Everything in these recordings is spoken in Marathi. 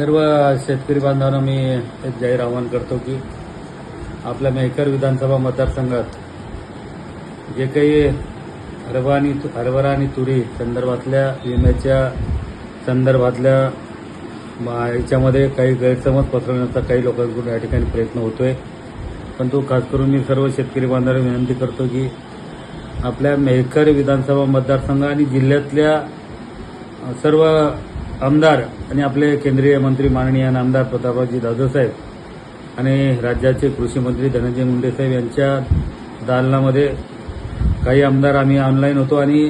सर्व शेतकरी बांधवांना मी एक जाहीर आवाहन करतो की आपल्या मेहकर विधानसभा मतदारसंघात जे काही हरभरा आणि हरभरा आणि तुरी संदर्भातल्या विम्याच्या संदर्भातल्या याच्यामध्ये काही गैरसमज पसरवण्याचा काही लोकांकडून या ठिकाणी प्रयत्न होतोय. परंतु खास करून मी सर्व शेतकरी बांधवांना विनंती करतो की आपल्या मेहकर विधानसभा मतदारसंघ आणि जिल्ह्यातल्या सर्व आमदार आणि आपले केंद्रीय मंत्री माननीय आमदार प्रतापरावजी दादासाहेब आणि राज्याचे कृषी मंत्री धनंजय मुंडे साहेब यांच्या दालनामध्ये काही आमदार आम्ही ऑनलाईन होतो आणि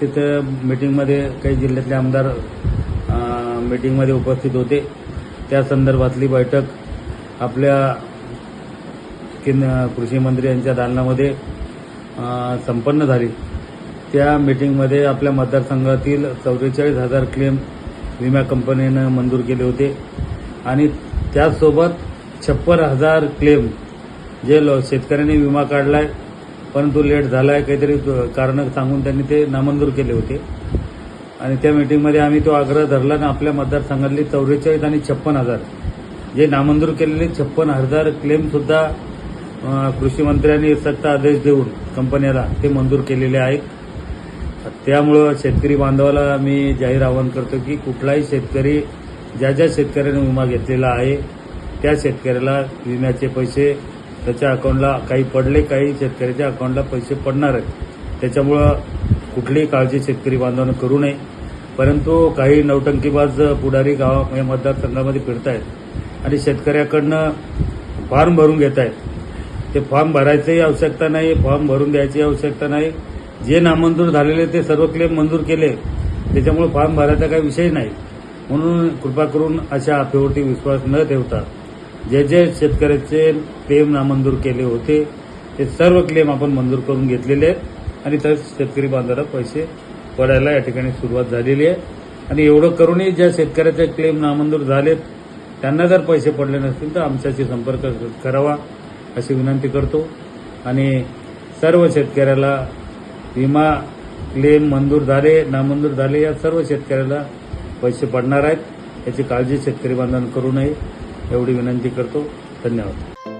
तिथं मीटिंगमध्ये काही जिल्ह्यातले आमदार मिटिंगमध्ये मीटिंगमध्ये उपस्थित होते. त्या संदर्भातली बैठक आपल्या कृषी मंत्री यांच्या दालनामध्ये संपन्न झाली. त्या मीटिंगमध्ये आपल्या मतदारसंघातील चौवेचाळीस हजार क्लेम विमा कंपनीनं मंजूर केले होते. आणि त्याचसोबत छप्पन हजार क्लेम जे लो शेतकऱ्यांनी विमा काढलाय परंतु लेट झालाय काहीतरी कारणं सांगून त्यांनी ते नामंजूर केले होते. आणि त्या मीटिंगमध्ये आम्ही तो आग्रह धरला आणि आपल्या मतदारसंघातले चौवेचाळीस आणि छप्पन हजार जे नामंजूर केलेले छप्पन हजार क्लेमसुद्धा अं, कृषी मंत्र्यांनी सक्त आदेश देऊन कंपन्याला ते मंजूर केलेले आहेत. त्यामुळं शेतकरी बांधवाला मी जाहीर आवाहन करतो की कुठलाही शेतकरी ज्या ज्या शेतकऱ्याने विमा घेतलेला आहे त्या शेतकऱ्याला विम्याचे पैसे त्याच्या अकाउंटला काही पडले काही शेतकऱ्याच्या अकाउंटला पैसे पडणार आहेत. त्याच्यामुळं कुठलीही काळजी शेतकरी बांधवानं करू नये. परंतु काही नवटंकीबाज पुढारी गावा या मतदारसंघामध्ये फिरतायत आणि शेतकऱ्याकडनं फॉर्म भरून घेत आहेत ते फॉर्म भरायचीही आवश्यकता नाही फॉर्म भरून द्यायची आवश्यकता नाही. जे नामंजूर झालेले ते सर्व क्लेम मंजूर केले त्याच्यामुळे फॉर्म भरायचा काही विषय नाही. म्हणून कृपा करून अशा अफेवरती विश्वास न ठेवता जे जे शेतकऱ्याचे क्लेम नामंजूर केले होते ते सर्व क्लेम आपण मंजूर करून घेतलेले आहेत. आणि तर शेतकरी बांधवाला पैसे पडायला या ठिकाणी सुरुवात झालेली आहे. आणि एवढं करूनही ज्या शेतकऱ्याचे क्लेम नामंजूर झालेत त्यांना जर पैसे पडले नसतील तर आमच्याशी संपर्क करावा अशी विनंती करतो. आणि सर्व शेतकऱ्याला विमा क्लेम मंजूर झाले नामंजूर झाले या सर्व शेतकऱ्याला पैसे पडणार आहेत. याची काळजी शेतकरी बांधवांनी करू नये एवढी विनंती करतो. धन्यवाद.